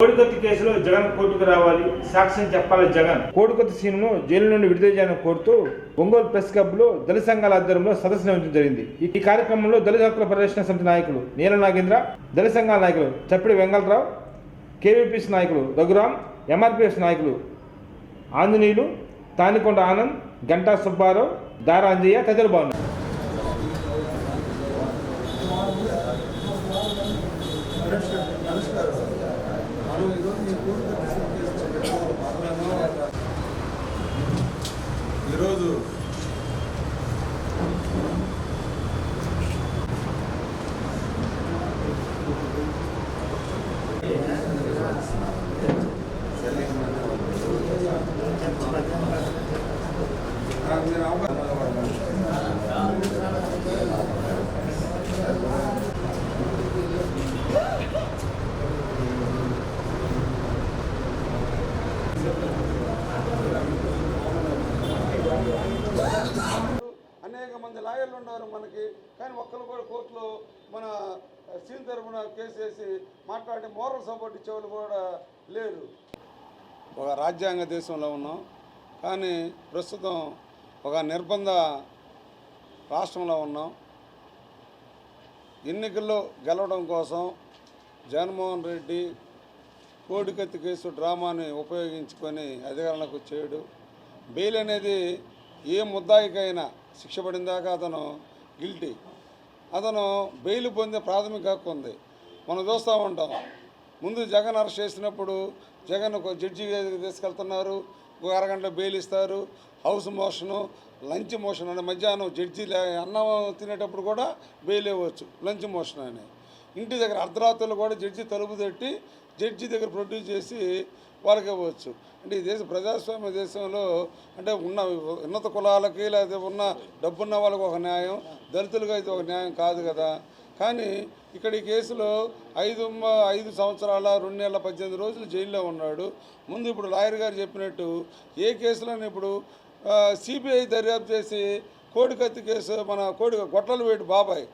కోడికత్తి కేసులో జగన్ కోర్టుకు రావాలి. సాక్ష్యం చెప్పాలి జగన్. కోడికత్తి సీన్ను జైలు నుండి విడుదల చేయాలని కోరుతూ ఒంగోలు ప్రెస్ క్లబ్లో దళిత సంఘాల ఆధ్వర్యంలో సదస్సు నిర్వహించడం జరిగింది. ఈ- కార్యక్రమంలో దళిత హక్కుల పరిరక్షణ సమితి నాయకులు నీల నాగేంద్ర దళిత సంఘాల నాయకులు చప్పిడి వెంగళరావు కేవీపీఎస్ నాయకులు రఘురామ్ ఎంఆర్పిఎస్ నాయకులు ఆంజనేయులు తానికొండ ఆనంద్ గంటా సుబ్బారావు దారా అంజయ్య తదితరులు బాగున్నారు Gracias. ఉన్నారు మనకి. కానీ ఒక్కరు కూడా కోర్టులో మన సీన్ తరఫున కేసు వేసి మాట్లాడి మోరల్ సపోర్ట్ ఇచ్చేవాళ్ళు కూడా లేరు. ఒక రాజ్యాంగ దేశంలో ఉన్నాం. కానీ ప్రస్తుతం ఒక నిర్బంధ రాష్ట్రంలో ఉన్నాం. ఎన్నికల్లో గెలవడం కోసం జగన్మోహన్ రెడ్డి కోడికత్తి కేసు డ్రామాని ఉపయోగించుకొని అధికారంలోకి చేయడు బెయిల్ అనేది ఏ ముద్దాయికైనా శిక్ష పడిన అతను గిల్టీ. అతను బెయిల్ పొందే ప్రాథమిక హక్కు ఉంది. మనం చూస్తూ ఉంటాం. ముందు జగన్ అరెస్ట్ చేసినప్పుడు జగన్ ఒక జడ్జి తీసుకెళ్తున్నారు. ఒక అరగంట బెయిల్ ఇస్తారు. హౌస్ మోషను లంచ్ మోషన్ అంటే మధ్యాహ్నం జడ్జి అన్నం తినేటప్పుడు కూడా బెయిల్ ఇవ్వచ్చు. లంచ్ మోషన్ అని. ఇంటి దగ్గర అర్ధరాత్రులు కూడా జడ్జి తలుపు తట్టి జడ్జి దగ్గర ప్రొడ్యూస్ చేసి వాళ్ళకి ఇవ్వచ్చు. అంటే ఈ దేశ ప్రజాస్వామ్య దేశంలో అంటే ఉన్న ఉన్నత కులాలకి లేకపోతే ఉన్న డబ్బున్న వాళ్ళకి ఒక న్యాయం దళితులకు అయితే ఒక న్యాయం కాదు కదా. కానీ ఇక్కడ ఈ కేసులో ఐదు ఐదు సంవత్సరాల రెండు నెలల పద్దెనిమిది రోజులు జైల్లో ఉన్నాడు. ముందు ఇప్పుడు లాయర్ గారు చెప్పినట్టు ఏ కేసులను ఇప్పుడు సిబిఐ దర్యాప్తు చేసి కోడికత్తి కేసు మన కోడి గొట్టలు వేటి బాబాయ్.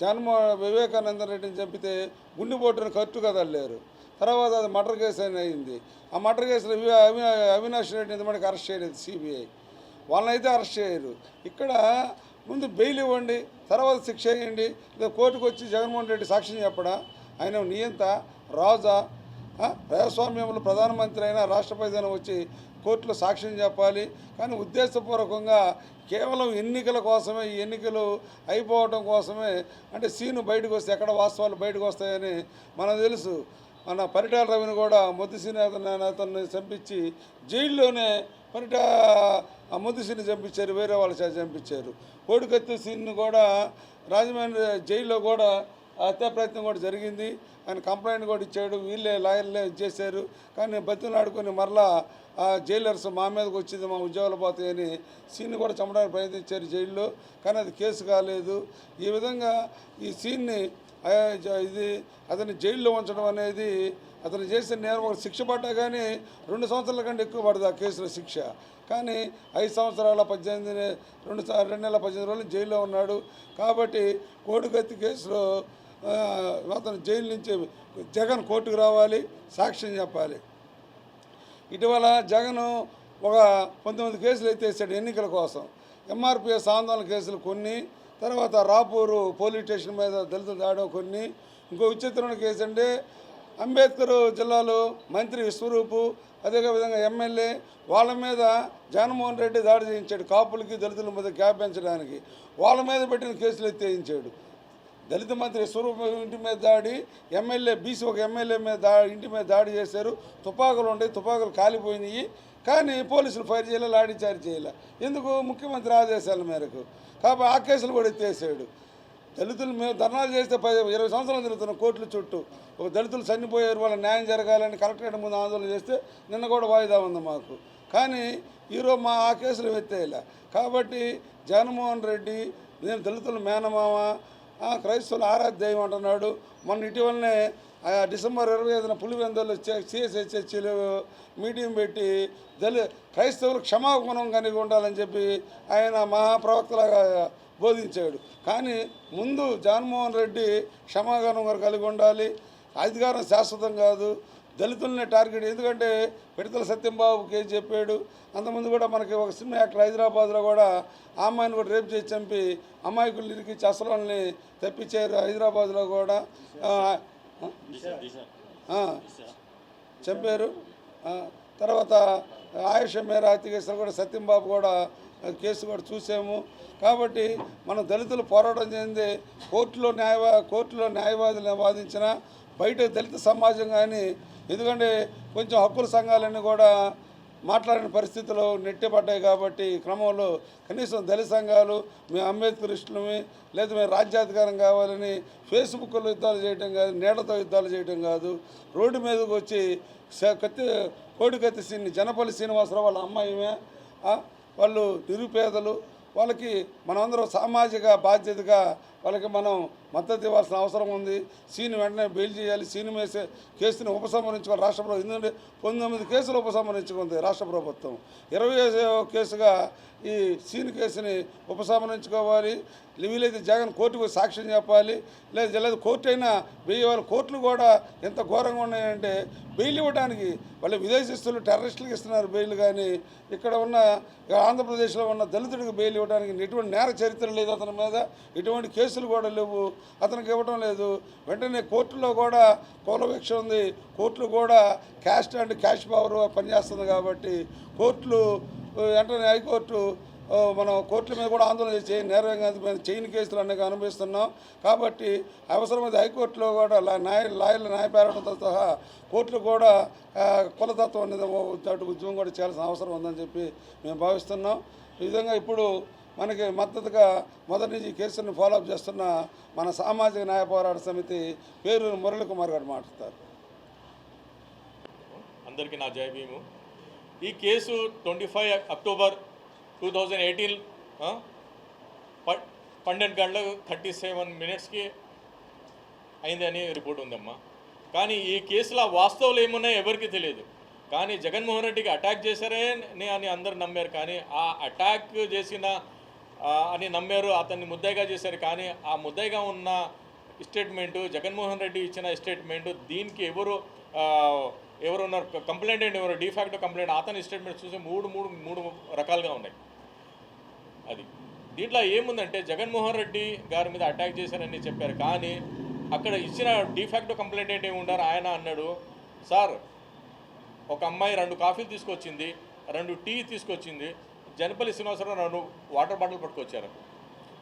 జగన్మోహన్ వివేకానంద రెడ్డిని చంపితే గుండెపోటును కట్టు కదలేరు తర్వాత అది మర్డర్ కేసు అని అయింది. ఆ మర్డర్ కేసులో అవి అవి అవినాష్ రెడ్డి మనకి అరెస్ట్ చేయలేదు సిబిఐ. వాళ్ళనైతే అరెస్ట్ చేయరు. ఇక్కడ ముందు బెయిల్ ఇవ్వండి తర్వాత శిక్ష వేయండి లేదా కోర్టుకు వచ్చి జగన్మోహన్ రెడ్డి సాక్ష్యం చెప్పడా? ఆయన నియంత రాజా ప్రజాస్వామ్యంలో ప్రధానమంత్రి అయినా రాష్ట్రపతి అయినా వచ్చి కోర్టులో సాక్ష్యం చెప్పాలి. కానీ ఉద్దేశపూర్వకంగా కేవలం ఎన్నికల కోసమే ఈ ఎన్నికలు అయిపోవడం కోసమే అంటే సీను బయటకు వస్తే ఎక్కడ వాస్తవాలు బయటకు వస్తాయని మనకు తెలుసు. మన పరిటాల రవిని కూడా మొద్దుసీని అతను అతన్ని చంపించి జైల్లోనే పరిటా ఆ చంపించారు వేరే వాళ్ళ చేత చంపించారు. కోడికత్తి సీన్ను కూడా రాజమండ్రి జైల్లో కూడా హత్యా ప్రయత్నం కూడా జరిగింది. ఆయన కంప్లైంట్ కూడా ఇచ్చాడు. వీళ్ళే లాయర్లే చేశారు. కానీ బతిని ఆడుకొని మరలా ఆ జైలర్స్ మా మీదకి వచ్చింది మా ఉద్యోగాలు పోతాయని సీన్ని కూడా చంపడానికి ప్రయత్నించారు జైల్లో. కానీ అది కేసు కాలేదు. ఈ విధంగా ఈ సీన్ని ఇది అతన్ని జైల్లో ఉంచడం అనేది అతను చేసిన నేను ఒక శిక్ష పడ్డా కానీ రెండు సంవత్సరాల కంటే ఎక్కువ పడదు ఆ కేసులో శిక్ష. కానీ ఐదు సంవత్సరాల పద్దెనిమిది రెండు రెండు నెలల పద్దెనిమిది రోజులు జైల్లో ఉన్నాడు. కాబట్టి కోడిగత్తి కేసులో అతను జైలు నుంచి జగన్ కోర్టుకు రావాలి సాక్ష్యం చెప్పాలి. ఇటీవల జగన్ ఒక పంతొమ్మిది కేసులు ఎత్తేసాడు ఎన్నికల కోసం. ఎంఆర్పిఎస్ ఆందోళన కేసులు కొన్ని తర్వాత రాపూరు పోలీస్ స్టేషన్ మీద దళితులు దాడడం కొన్ని ఇంకో విచిత్రమైన కేసు అంటే అంబేద్కర్ జిల్లాలో మంత్రి విశ్వరూపు అదే విధంగా ఎమ్మెల్యే వాళ్ళ మీద జగన్మోహన్ రెడ్డి దాడి చేయించాడు కాపులకి దళితుల మీద క్యాపించడానికి వాళ్ళ మీద పెట్టిన కేసులు ఎత్తేయించాడు దళిత మంత్రి స్వరూప ఇంటి మీద దాడి ఎమ్మెల్యే బీసీ ఒక ఎమ్మెల్యే మీద దాడి ఇంటి మీద దాడి చేశారు. తుపాకులు ఉండే తుపాకులు కాలిపోయినాయి. కానీ పోలీసులు ఫైర్ చేయలే లాఠీ చార్జ్ చేయలే. ఎందుకు? ముఖ్యమంత్రి ఆదేశాల మేరకు. కాబట్టి ఆ కేసులు కూడా ఎత్తేసాడు. దళితులు మేము ధర్నాలు చేస్తే పది ఇరవై సంవత్సరాలు తిరుగుతున్నాం కోర్టుల చుట్టూ ఒక దళితులు చనిపోయారు వాళ్ళ న్యాయం జరగాలని కలెక్టరేట్ ముందు ఆందోళన చేస్తే నిన్న కూడా వాయిదా ఉంది మాకు. కానీ ఈరోజు మా ఆ కేసులు ఎత్తేయలే. కాబట్టి జగన్మోహన్ రెడ్డి నేను దళితుల మేనమామ క్రైస్తవులు ఆరాధ దైవం అంటున్నాడు మొన్న ఇటీవలనే ఆ, డిసెంబర్ ఇరవై ఐదున పులివెందులు సిఎస్హెచ్హెచ్లో మీటింగ్ పెట్టి దళి క్రైస్తవులు క్షమాగుణం కలిగి ఉండాలని చెప్పి ఆయన మహాప్రవక్తలాగా బోధించాడు. కానీ ముందు జగన్మోహన్ రెడ్డి క్షమాగుణం కలిగి ఉండాలి అధికారం శాశ్వతం కాదు దళితుల్ని టార్గెట్ ఎందుకంటే పిడతల సత్యంబాబు కేసు చెప్పాడు. అంతకుముందు కూడా మనకి ఒక సినిమా యాక్టర్ హైదరాబాద్లో కూడా ఆ అమ్మాయిని కూడా రేపు చేసి చంపి అమాయకులు ఇరికి అసలు తప్పించారు హైదరాబాద్లో కూడా. చంపారు. తర్వాత ఆయుష మేర హత్య కూడా సత్యంబాబు కూడా కేసు కూడా చూసాము. కాబట్టి మనం దళితులు పోరాటం చెంది కోర్టులో న్యాయవా కోర్టులో న్యాయవాదులు వాదించిన బయట దళిత సమాజం కానీ ఎందుకంటే కొంచెం హక్కుల సంఘాలన్నీ కూడా మాట్లాడిన పరిస్థితులు నెట్టిపడ్డాయి కాబట్టి ఈ క్రమంలో కనీసం దళిత సంఘాలు మేము అంబేద్కరిస్టులమి లేదా మేము రాజ్యాధికారం కావాలని ఫేస్బుక్లో యుద్ధాలు చేయటం కాదు నీడతో యుద్ధాలు చేయటం కాదు. రోడ్డు మీదకి వచ్చి కత్తి కోడికత్తి శ్రీని జనపల్లి శ్రీనివాసరావు వాళ్ళ అమ్మాయిమే వాళ్ళు నిరుపేదలు వాళ్ళకి మనమందరం సామాజిక బాధ్యతగా వాళ్ళకి మనం మద్దతు ఇవ్వాల్సిన అవసరం ఉంది. సీని వెంటనే బెయిల్ చేయాలి. సీని వేసే కేసుని ఉపసంహరించుకోవాలి. రాష్ట్ర ప్రభుత్వం ఎందుకంటే పంతొమ్మిది కేసులు ఉపసంహరించుకుంది రాష్ట్ర ప్రభుత్వం. ఇరవై కేసుగా ఈ సీని కేసుని ఉపసంహరించుకోవాలి. వీలైతే జగన్ కోర్టుకు సాక్ష్యం చెప్పాలి. లేదా లేదు కోర్టు అయినా వెయ్యి వాళ్ళ కోర్టులు కూడా ఎంత ఘోరంగా ఉన్నాయంటే బెయిల్ ఇవ్వడానికి వాళ్ళ విదేశస్తులు టెర్రరిస్టులకు ఇస్తున్నారు బెయిల్ కానీ ఇక్కడ ఉన్న ఆంధ్రప్రదేశ్లో ఉన్న దళితుడికి బెయిల్ ఇవ్వడానికి ఎటువంటి నేర చరిత్ర లేదు అతని మీద. ఎటువంటి కేసులు కూడా లేవు. అతనికి ఇవ్వడం లేదు. వెంటనే కోర్టులో కూడా కులవీక్ష ఉంది. కోర్టులు కూడా క్యాస్ట్ అండ్ క్యాష్ పవర్ పనిచేస్తుంది కాబట్టి కోర్టులు వెంటనే హైకోర్టు మనం కోర్టుల మీద కూడా ఆందోళన చేసి నేరం మీద చైన్ కేసులు అనేక అనుభవిస్తున్నాం. కాబట్టి అవసరమైతే హైకోర్టులో కూడా న్యాయ లాయర్ల న్యాయపేరడంతో సహా కోర్టులు కూడా కులతత్వం అనేది ఉద్యోగం ఉద్యమం కూడా చేయాల్సిన అవసరం ఉందని చెప్పి మేము భావిస్తున్నాం. ఈ విధంగా ఇప్పుడు మనకి మద్దతుగా మొదటి నుంచి ఈ కేసును ఫాలోఅప్ చేస్తున్న మన సామాజిక న్యాయ పోరాట సమితి పేరు మురళీ కుమార్ గారు మాట్లాడతారు. అందరికీ నా జయ భీము. ఈ case twenty five October two thousand eighteen పన్నెండు గంటలకు థర్టీ సెవెన్ మినిట్స్కి అయింది అని రిపోర్ట్ ఉందమ్మా. కానీ ఈ కేసులో వాస్తవాలు ఏమున్నాయో ఎవరికి తెలియదు. కానీ జగన్మోహన్ రెడ్డికి అటాక్ చేశారే నే- అని అందరు నమ్మారు. కానీ ఆ అటాక్ చేసిన అని నమ్మారు అతన్ని ముద్దాయిగా చేశారు. కానీ ఆ ముద్దాయిగా ఉన్న స్టేట్మెంటు జగన్మోహన్ రెడ్డి ఇచ్చిన స్టేట్మెంటు దీనికి ఎవరు ఎవరు ఉన్నారు కంప్లైంట్ అండి ఎవరు? డిఫాక్ట్ కంప్లైంట్ అతని స్టేట్మెంట్ చూసి మూడు మూడు మూడు రకాలుగా ఉన్నాయి. అది. దీంట్లో ఏముందంటే జగన్మోహన్ రెడ్డి గారి మీద అటాక్ చేశారని చెప్పారు. కానీ అక్కడ ఇచ్చిన డిఫాక్ట్ కంప్లైంట్ ఏంటి? ఉండారు ఆయన అన్నాడు సార్ ఒక అమ్మాయి రెండు కాఫీలు తీసుకొచ్చింది రెండు టీ తీసుకొచ్చింది జనపల్లి శ్రీనివాసరావు రెండు వాటర్ బాటిల్ పట్టుకొచ్చారు.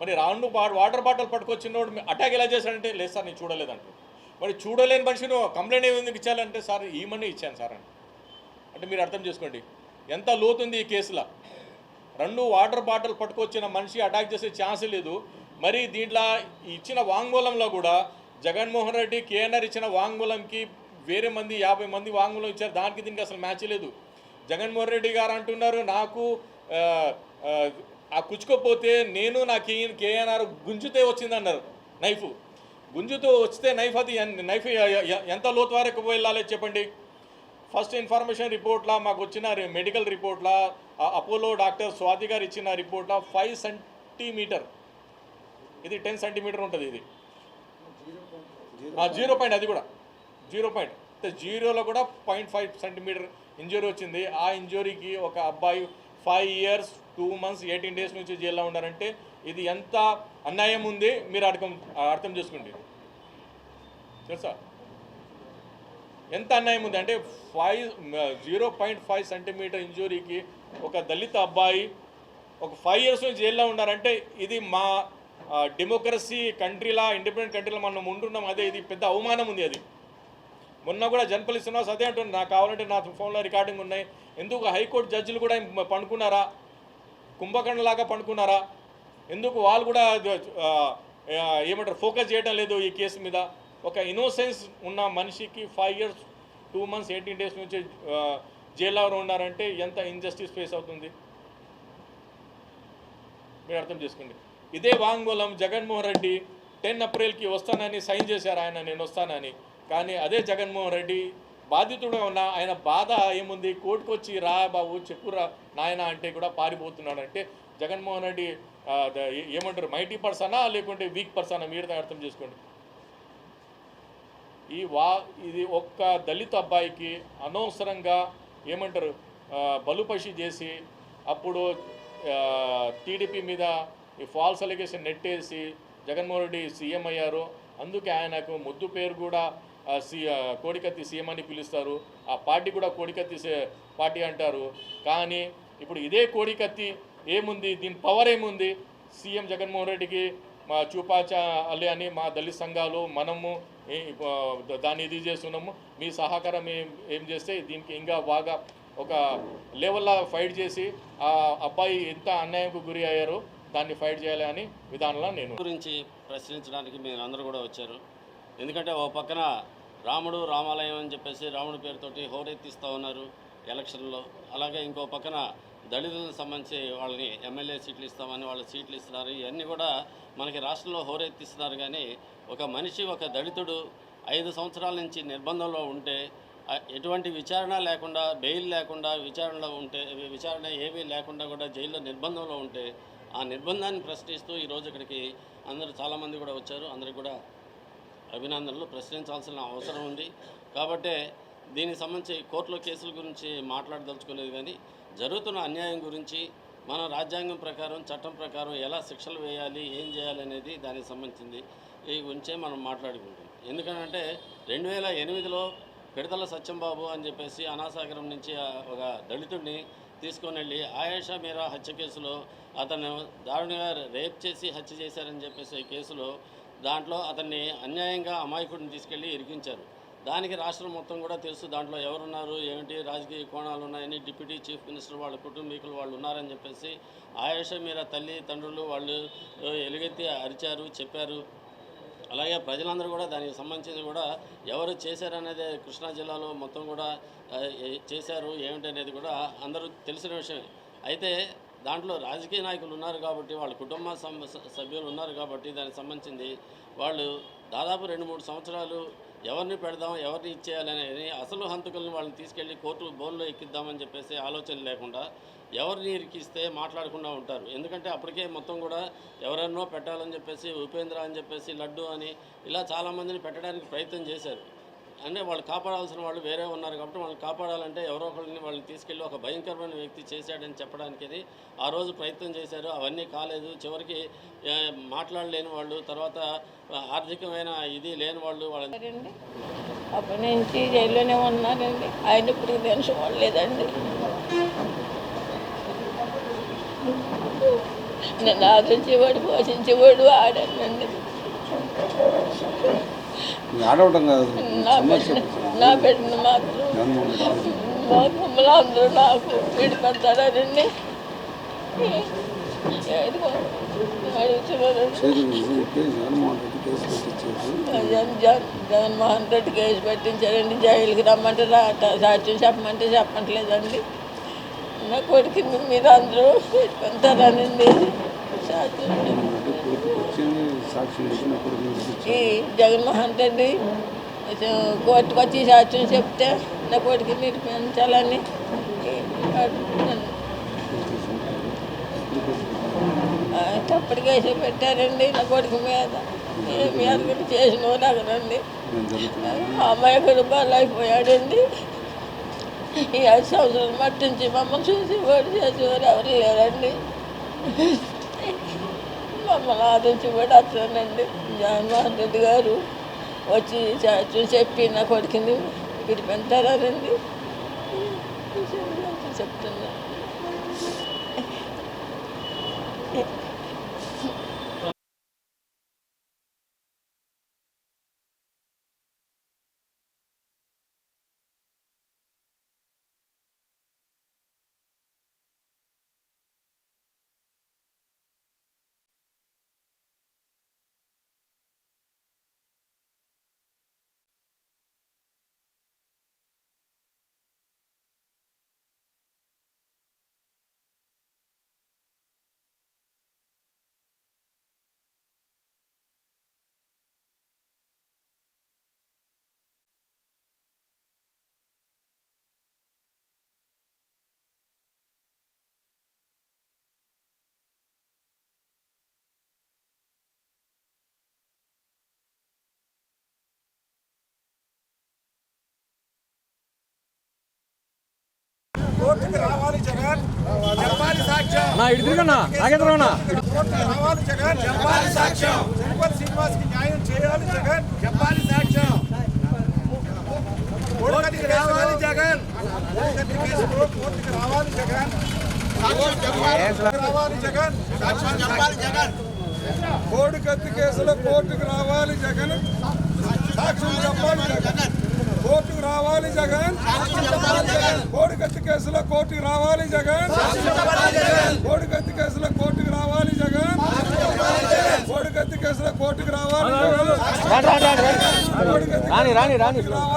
మరి రాను వాటర్ బాటిల్ పట్టుకొచ్చినోడు అటాక్ ఎలా చేశాడంటే లేదు సార్ నేను చూడలేదంట. మరి చూడలేని మనిషిని కంప్లైంట్ ఏమి ఇచ్చాలంటే సార్ ఈ మనీ ఇచ్చాను సార్ అని అంటే మీరు అర్థం చేసుకోండి ఎంత లోతుంది ఈ కేసులో? రెండు వాటర్ బాటిల్ పట్టుకొచ్చిన మనిషి అటాక్ చేసే ఛాన్స్ లేదు. మరి దీంట్లో ఇచ్చిన వాంగ్మూలంలో కూడా జగన్మోహన్ రెడ్డి కేఎన్ఆర్ ఇచ్చిన వాంగ్మూలంకి వేరే మంది యాభై మంది వాంగ్మూలం ఇచ్చారు. దానికి దీనికి అసలు మ్యాచ్ లేదు. జగన్మోహన్ రెడ్డి గారు అంటున్నారు నాకు ఆ, కుచ్చుకోపోతే నేను నా కే కేఎన్ఆర్ గుంజుతే వచ్చిందన్నారు నైఫ్. గుంజుతో వస్తే నైఫ్ అది నైఫ్ ఎంత లోతు వరకు వెళ్ళాలి చెప్పండి. ఫస్ట్ ఇన్ఫర్మేషన్ రిపోర్ట్లా మాకు వచ్చిన మెడికల్ రిపోర్ట్లా అపోలో డాక్టర్ స్వాతి గారు ఇచ్చిన రిపోర్ట్లా ఫైవ్ సెంటీమీటర్. ఇది టెన్ సెంటీమీటర్ ఉంటుంది ఇది. జీరో పాయింట్ అది కూడా. Zero point. అంటే జీరోలో కూడా పాయింట్ ఫైవ్ సెంటీమీటర్ ఇంజురీ వచ్చింది. ఆ ఇంజురీకి ఒక అబ్బాయి five years two months eighteen days నుంచి జైల్లో ఉన్నారంటే ఇది ఎంత అన్యాయం ఉంది? మీరు అర్థం అర్థం చేసుకోండి. తెలుసా? ఎంత అన్యాయం ఉంది అంటే five zero point five centimetre ఇంజురీకి ఒక దళిత అబ్బాయి ఒక ఫైవ్ ఇయర్స్ నుంచి జైల్లో ఉన్నారంటే ఇది మా డెమోక్రసీ కంట్రీలా ఇండిపెండెంట్ కంట్రీలో మనం ఉంటున్నాం. అదే ఇది పెద్ద అవమానం ఉంది అది. మొన్న కూడా జనపల్లి శ్రీనివాస్ అదే అంటున్నారు నాకు కావాలంటే నా ఫోన్లో రికార్డింగ్ ఉన్నాయి. ఎందుకు హైకోర్టు జడ్జిలు కూడా పండుకున్నారా? కుంభకర్ణలాగా పండుకున్నారా? ఎందుకు వాళ్ళు కూడా ఏమంటారు ఫోకస్ చేయడం లేదు ఈ కేసు మీద? ఒక ఇన్నోసెన్స్ ఉన్న మనిషికి five years two months eighteen days నుంచి జైల్లో ఉన్నారంటే ఎంత ఇన్జస్టిస్ ఫేస్ అవుతుంది? మీరు అర్థం చేసుకోండి. ఇదే వాంగ్మూలం జగన్మోహన్ రెడ్డి టెన్ ఏప్రిల్కి వస్తానని సైన్ చేశారు ఆయన నేను వస్తానని. కానీ అదే జగన్మోహన్ రెడ్డి బాధితుడే ఉన్న ఆయన బాధ ఏముంది? కోర్టుకు వచ్చి రా బాబు చెప్పురా నాయన అంటే కూడా పారిపోతున్నాడంటే జగన్మోహన్ రెడ్డి ఏమంటారు? మైటీ పర్సనా లేకుంటే వీక్ పర్సనా? మీరు అర్థం చేసుకోండి. ఈ వా ఇది ఒక్క దళిత అబ్బాయికి అనవసరంగా ఏమంటారు? బలుపషి చేసి అప్పుడు టీడీపీ మీద ఈ ఫాల్స్ అలిగేషన్ నెట్టేసి జగన్మోహన్ రెడ్డి సీఎం అయ్యారు. అందుకే ఆయనకు ముద్దు పేరు కూడా సీ కోడికత్తి సీఎం అని పిలుస్తారు. ఆ పార్టీ కూడా కోడికత్తి పార్టీ అంటారు. కానీ ఇప్పుడు ఇదే కోడికత్తి ఏముంది? దీని పవర్ ఏముంది? సీఎం జగన్మోహన్ రెడ్డికి మా చూపాచా అల్లి అని మా దళిత సంఘాలు మనము దాన్ని ఇది చేస్తున్నాము. మీ సహకారం ఏం ఏం చేస్తే దీనికి ఇంకా బాగా ఒక లెవెల్లో ఫైట్ చేసి ఆ అబ్బాయి ఎంత అన్యాయంకు గురి అయ్యారో దాన్ని ఫైట్ చేయాలి అని విధానంలో నేను గురించి ప్రశ్నించడానికి మీరు అందరూ కూడా వచ్చారు. ఎందుకంటే ఓ పక్కన రాముడు రామాలయం అని చెప్పేసి రాముడి పేరుతోటి హోరెత్తిస్తూ ఉన్నారు ఎలక్షన్లో. అలాగే ఇంకో పక్కన దళితులకు సంబంధించి వాళ్ళని ఎమ్మెల్యే సీట్లు ఇస్తామని వాళ్ళ సీట్లు ఇస్తున్నారు. ఇవన్నీ కూడా మనకి రాష్ట్రంలో హోరెత్తిస్తున్నారు. కానీ ఒక మనిషి ఒక దళితుడు ఐదు సంవత్సరాల నుంచి నిర్బంధంలో ఉంటే ఎటువంటి విచారణ లేకుండా బెయిల్ లేకుండా విచారణలో ఉంటే విచారణ ఏమీ లేకుండా కూడా జైల్లో నిర్బంధంలో ఉంటే ఆ నిర్బంధాన్ని ప్రశ్నిస్తూ ఈరోజు ఇక్కడికి అందరూ చాలామంది కూడా వచ్చారు. అందరికి కూడా అభినందనలు. ప్రశ్నించాల్సిన అవసరం ఉంది. కాబట్టే దీనికి సంబంధించి కోర్టులో కేసుల గురించి మాట్లాడదలుచుకునేది కానీ జరుగుతున్న అన్యాయం గురించి మన రాజ్యాంగం ప్రకారం చట్టం ప్రకారం ఎలా శిక్షలు వేయాలి ఏం చేయాలి అనేది దానికి సంబంధించింది ఈ గురించే మనం మాట్లాడుకుంటాం ఎందుకంటే రెండు వేల ఎనిమిదిలో పిడతల సత్యంబాబు అని చెప్పేసి అనాసాగరం నుంచి ఒక దళితుడిని తీసుకొని వెళ్ళి ఆయేషా మీరా హత్య కేసులో అతను దారుణంగా రేప్ చేసి హత్య చేశారని చెప్పేసి కేసులో దాంట్లో అతన్ని అన్యాయంగా అమాయకుడిని తీసుకెళ్ళి ఇరికించారు. దానికి రాష్ట్రం మొత్తం కూడా తెలుసు దాంట్లో ఎవరున్నారు ఏమిటి రాజకీయ కోణాలు ఉన్నాయని డిప్యూటీ చీఫ్ మినిస్టర్ వాళ్ళ కుటుంబీకులు వాళ్ళు ఉన్నారని చెప్పేసి ఆయేషా మీద తల్లి తండ్రులు వాళ్ళు ఎలుగెత్తి అరిచారు చెప్పారు. అలాగే ప్రజలందరూ కూడా దానికి సంబంధించి కూడా ఎవరు చేశారనేది కృష్ణా జిల్లాలో మొత్తం కూడా చేశారు ఏమిటి అనేది కూడా అందరూ తెలిసిన విషయమే. అయితే దాంట్లో రాజకీయ నాయకులు ఉన్నారు కాబట్టి వాళ్ళ కుటుంబ సభ్యులు ఉన్నారు కాబట్టి దానికి సంబంధించింది వాళ్ళు దాదాపు రెండు మూడు సంవత్సరాలు ఎవరిని పెడదాం ఎవరిని ఇచ్చేయాలని అసలు హంతకులను వాళ్ళని తీసుకెళ్ళి కోర్టు బోన్లో ఎక్కిద్దామని చెప్పేసి ఆలోచన లేకుండా ఎవరిని ఇరికిస్తే మాట్లాడకుండా ఉంటారు. ఎందుకంటే అప్పటికే మొత్తం కూడా ఎవరెన్నో పెట్టాలని చెప్పేసి ఉపేంద్ర అని చెప్పేసి లడ్డు అని ఇలా చాలామందిని పెట్టడానికి ప్రయత్నం చేశారు. అంటే వాళ్ళు కాపాడాల్సిన వాళ్ళు వేరే ఉన్నారు కాబట్టి వాళ్ళని కాపాడాలంటే ఎవరో ఒకరిని వాళ్ళని తీసుకెళ్ళి ఒక భయంకరమైన వ్యక్తి చేశాడని చెప్పడానికి ఆ రోజు ప్రయత్నం చేశారు అవన్నీ కాలేదు. చివరికి మాట్లాడలేని వాళ్ళు తర్వాత ఆర్థికమైన ఇది లేని వాళ్ళు వాళ్ళని అప్పటి నుంచి జైల్లోనే ఉన్నారండి. ఆయన ఇప్పుడు పెన్షన్ పడలేదండి నన్ను ఆదరించేవాడు పోషించేవాడు ఆడానండి. ఆడవటం కాదు. నా బిడ్డ నా బిడ్డను మాత్రం మా అందరూ నాకు జగన్మోహన్ రెడ్డి కేసు పెట్టించారండి. జైలుకి రమ్మంటే రాట సాక్ష్యం చెప్పమంటే చెప్పట్లేదండి. నా కొడుకుని మీరు అందరూ పెట్టుకుంటారనండి సాక్ష్యం ఈ జగన్మోహన్ రెడ్డి కోర్టుకు వచ్చి సాక్ష్యం చెప్తే నా కొడుకు మీరు పెంచాలని తప్పుడు కేసు పెట్టారండి నా కొడుకు మీద. ఏ మీద కూడా చేసిన వాళ్ళు అక్కడండి అమ్మాయి బలైపోయాడండి ఈ ఐదు సంవత్సరాల మట్టి నుంచి మమ్మల్ని చూసి వాడు చేసేవారు ఎవరు లేరండి. మమ్మల్ని ఆదించి కూడా వస్తానండి జగన్మోహన్ రెడ్డి గారు వచ్చి సాక్ష్యం చెప్పి నా కొడుకుని పిలిపెంటారండి చెప్తున్నా. కోర్టుకు రావాలి జగన్ చెప్పాలి సాక్ష్యం నా ఇటు తిరగన్నా నాగేంద్రనా కోర్టుకు రావాలి జగన్ చెప్పాలి సాక్ష్యం తిరుపతి శ్రీనివాస్కి న్యాయం చేయాలి జగన్ చెప్పాలి సాక్ష్యం కోర్టుకు రావాలి జగన్ కోర్టుకు కేసులో కోర్టుకు రావాలి జగన్ సాక్ష్యం చెప్పాలి రావాలి జగన్ సాక్ష్యం చెప్పాలి జగన్ కోడి కత్తి కేసులో కోర్టుకు రావాలి జగన్ సాక్ష్యం చెప్పాలి జగన్ కోర్టుకు రావాలి జగన్. కోడి కత్తి కేసులో కోర్టుకు రావాలి జగన్. కోడి కత్తి కేసులో కోర్టుకు రావాలి జగన్. కోడి కత్తి కేసులో కోర్టుకు రావాలి జగన్. రాని రాని రాని.